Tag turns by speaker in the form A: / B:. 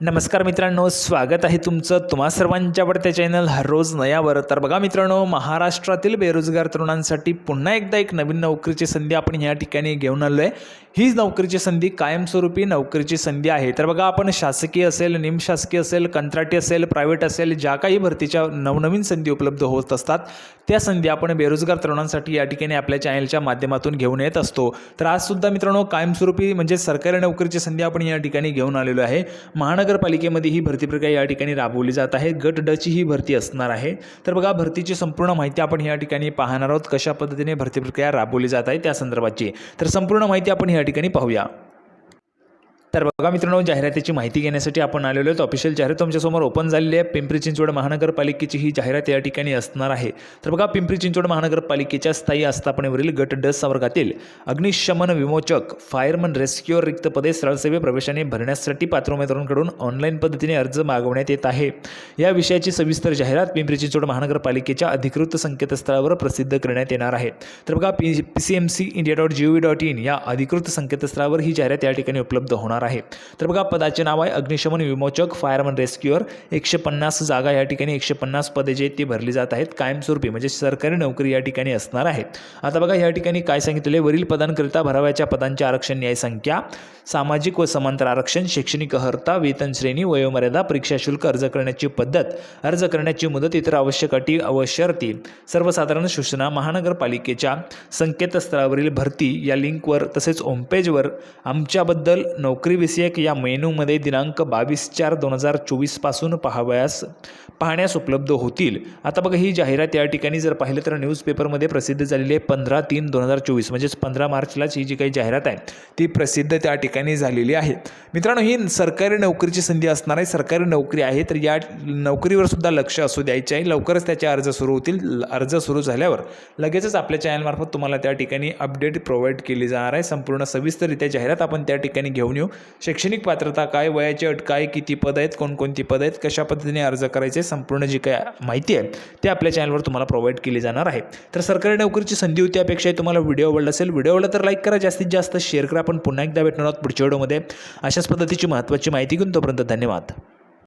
A: नमस्कार मित्रांनो स्वागत आहे तुमचं तुम्हा सर्वांच्या आवडत्या चॅनल हर रोज नयावर. तर बघा मित्रांनो महाराष्ट्रातील बेरोजगार तरुणांसाठी पुन्हा एकदा एक नवीन नोकरीची संधी आपण या ठिकाणी घेऊन आलो आहे हीच नोकरीची संधी कायमस्वरूपी नोकरीची संधी आहे. तर बघा आपण शासकीय असेल निमशासकीय असेल कंत्राटी असेल प्रायव्हेट असेल ज्या काही भरतीच्या नवनवीन संधी उपलब्ध होत असतात त्या संधी आपण बेरोजगार तरुणांसाठी या ठिकाणी आपल्या चॅनलच्या माध्यमातून घेऊन येत असतो. तर आजसुद्धा मित्रांनो कायमस्वरूपी म्हणजे सरकारी नोकरीची संधी आपण या ठिकाणी घेऊन आलेलो आहे. महानगरपालिकेमध्ये ही भरती प्रक्रिया या ठिकाणी राबवली जात आहे. गट डची ही भरती असणार आहे. तर बघा भरतीची संपूर्ण माहिती आपण या ठिकाणी पाहणार आहोत. कशा पद्धतीने भरती प्रक्रिया राबवली जात आहे त्या संदर्भाची. तर संपूर्ण माहिती आपण या ठिकाणी पाहूया. तर बघा मित्रांनो जाहिरातीची माहिती घेण्यासाठी आपण आलेलो आहेत. ऑफिशियल जाहिरात तुमच्यासमोर ओपन झालेली आहे. पिंपरी चिंचवड महानगरपालिकेची ही जाहिरात या ठिकाणी असणार आहे. तर बघा पिंपरी चिंचवड महानगरपालिकेच्या स्थायी आस्थापनेवरील गट ड संवर्गातील अग्निशमन विमोचक फायरमन रेस्क्युअर रिक्त पदे सरळसेवे प्रवेशाने भरण्यासाठी पात्र उमेदवारांकडून ऑनलाईन पद्धतीने अर्ज मागवण्यात येत आहे. या विषयाची सविस्तर जाहिरात पिंपरी चिंचवड महानगरपालिकेच्या अधिकृत संकेतस्थळावर प्रसिद्ध करण्यात येणार आहे. तर बघा P P C M C India dot G O V dot in या अधिकृत संकेतस्थळावर ही जाहिरात या ठिकाणी उपलब्ध होणार आहे. तर बघा पदाचे नाव आहे अग्निशमन विमोचक फायरमन रेस्क्युअर. एकशे पन्नास जागा या ठिकाणी एकशे पन्नास पदे जे आहेत ती भरली जात आहेत. कायमस्वरूपी म्हणजे सरकारी नोकरी या ठिकाणी असणार आहे. आता बघा या ठिकाणी काय सांगितले वरील पदांकरिता भराव्याच्या पदांचे आरक्षण न्याय संख्या सामाजिक व समांतर आरक्षण शैक्षणिक अर्हता वेतन श्रेणी वयोमर्यादा परीक्षा शुल्क अर्ज करण्याची पद्धत अर्ज करण्याची मुदत इतर आवश्यक अटी व शर्ती सर्वसाधारण सूचना महानगरपालिकेच्या संकेतस्थळावरील भरती या लिंकवर तसेच होमपेजवर आमच्याबद्दल नोकरी विषयक या मेनूमध्ये दिनांक बावीस चार दोन हजार चोवीसपासून पाहावयास पाहण्यास उपलब्ध होतील. आता बघा ही जाहिरात या ठिकाणी जर पाहिलं तर न्यूजपेपरमध्ये प्रसिद्ध झालेली आहे पंधरा तीन दोन हजार चोवीस म्हणजेच पंधरा मार्चलाच ही जी काही जाहिरात आहे ती प्रसिद्ध त्या ठिकाणी झालेली आहे. मित्रांनो ही सरकारी नोकरीची संधी असणार आहे सरकारी नोकरी आहे तर या नोकरीवर सुद्धा लक्ष असू द्यायचे आहे. लवकरच त्याचे अर्ज सुरू होतील. अर्ज सुरू झाल्यावर लगेचच आपल्या चॅनलमार्फत तुम्हाला त्या ठिकाणी अपडेट प्रोव्हाइड केली जाणार आहे. संपूर्ण सविस्तररित्या जाहिरात आपण त्या ठिकाणी घेऊन येऊ. शैक्षणिक पात्रता काय वयाची अट काय किती पद आहेत कोणकोणती पद आहेत कशा पद्धतीने अर्ज करायचे संपूर्ण जी काय माहिती आहे ते आपल्या चॅनलवर तुम्हाला प्रोव्हाइड केली जाणार आहे. तर सरकारी नोकरीची संधी होती अपेक्षा तुम्हाला व्हिडिओ आवडला असेल व्हिडिओ आवडला तर लाईक करा जास्तीत जास्त शेअर करा. आपण पुन्हा एकदा भेटणार आहोत पुढच्या व्हिडिओमध्ये अशाच पद्धतीची महत्त्वाची माहिती घेऊन तोपर्यंत धन्यवाद.